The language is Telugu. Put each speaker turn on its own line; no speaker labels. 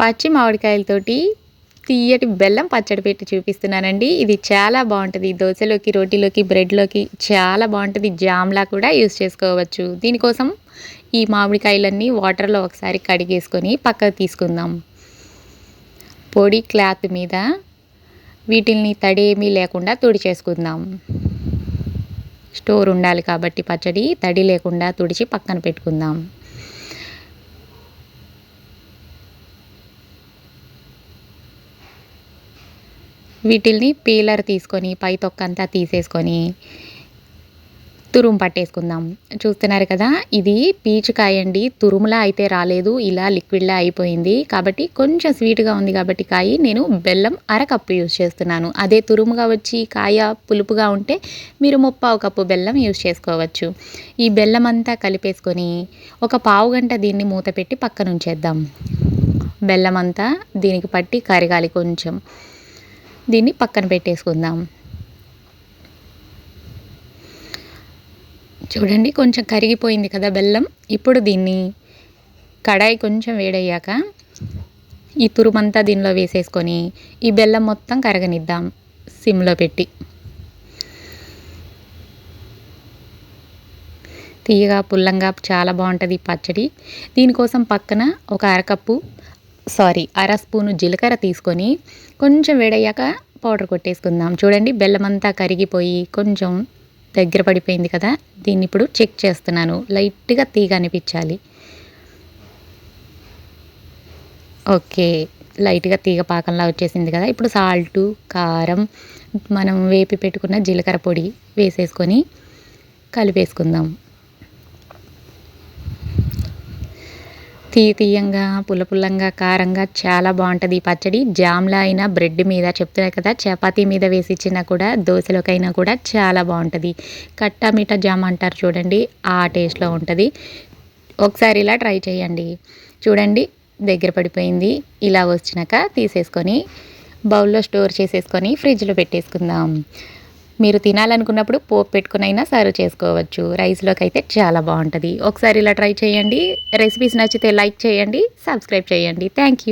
పచ్చి మామిడికాయలతోటి తీయటి బెల్లం పచ్చడి పెట్టి చూపిస్తున్నానండి. ఇది చాలా బాగుంటుంది. దోశలోకి రోటీలోకి బ్రెడ్లోకి చాలా బాగుంటుంది. జామ్లా కూడా యూస్ చేసుకోవచ్చు. దీనికోసం ఈ మామిడికాయలన్నీ వాటర్లో ఒకసారి కడిగేసుకొని పక్కకు తీసుకుందాం. పొడి క్లాత్ మీద వీటిల్ని తడేమీ లేకుండా తుడిచేసుకుందాం స్టోర్ ఉండాలి కాబట్టి పచ్చడి తడి లేకుండా తుడిచి పక్కన పెట్టుకుందాం. వీటిల్ని పీలర్ తీసుకొని పై తొక్కంతా తీసేసుకొని తురుము పట్టేసుకుందాం. చూస్తున్నారు కదా ఇది పీచుకాయ అండి తురుములా అయితే రాలేదు. ఇలా లిక్విడ్లా అయిపోయింది. కాబట్టి కొంచెం స్వీట్గా ఉంది కాబట్టి కాయ నేను బెల్లం అరకప్పు యూజ్ చేస్తున్నాను. అదే తురుముగా వచ్చి కాయ పులుపుగా ఉంటే మీరు ముప్పావు కప్పు బెల్లం యూజ్ చేసుకోవచ్చు. ఈ బెల్లం అంతా కలిపేసుకొని ఒక పావు గంట దీన్ని మూత పెట్టి పక్కనుంచేద్దాం. బెల్లం అంతా దీనికి పట్టి కరగాలి కొంచెం. దీన్ని పక్కన పెట్టేసుకుందాం. చూడండి కొంచెం కరిగిపోయింది కదా బెల్లం. ఇప్పుడు దీన్ని కడాయి కొంచెం వేడయ్యాక ఈ తురుమంతా దీనిలో వేసేసుకొని ఈ బెల్లం మొత్తం కరగనిద్దాం సిమ్లో పెట్టి. తీయగా పుల్లంగా చాలా బాగుంటుంది పచ్చడి. దీనికోసం పక్కన ఒక అరకప్పు సారీ అర స్పూను జీలకర్ర తీసుకొని కొంచెం వేడయ్యాక పౌడర్ కొట్టేసుకుందాం. చూడండి బెల్లం అంతా కరిగిపోయి కొంచెం దగ్గర పడిపోయింది కదా దీన్ని ఇప్పుడు చెక్ చేస్తున్నాను. లైట్గా తీగ అనిపించాలి. ఓకే లైట్గా తీగ పాకంలా వచ్చేసింది కదా. ఇప్పుడు సాల్టు కారం మనం వేపి పెట్టుకున్న జీలకర్ర పొడి వేసేసుకొని కలిపేసుకుందాం. తీయ తీయంగా పుల్ల పుల్లంగా కారంగా చాలా బాగుంటుంది ఈ పచ్చడి. జామ్లా అయినా బ్రెడ్ మీద చెప్తున్నా కదా చపాతీ మీద వేసి ఇచ్చినా కూడా దోశలోకైనా కూడా చాలా బాగుంటుంది. కట్టా మీఠా జామ్ అంటారు చూడండి ఆ టేస్ట్లో ఉంటుంది. ఒకసారి ఇలా ట్రై చేయండి. చూడండి దగ్గర పడిపోయింది. ఇలా వచ్చినాక తీసేసుకొని బౌల్లో స్టోర్ చేసేసుకొని ఫ్రిడ్జ్లో పెట్టేసుకుందాం. మీరు తినాలనుకున్నప్పుడు పోపు పెట్టుకునైనా సర్వ్ చేసుకోవచ్చు. రైస్లోకి అయితే చాలా బాగుంటుంది. ఒకసారి ఇలా ట్రై చేయండి. రెసిపీస్ నచ్చితే లైక్ చేయండి సబ్స్క్రైబ్ చేయండి. Thank you.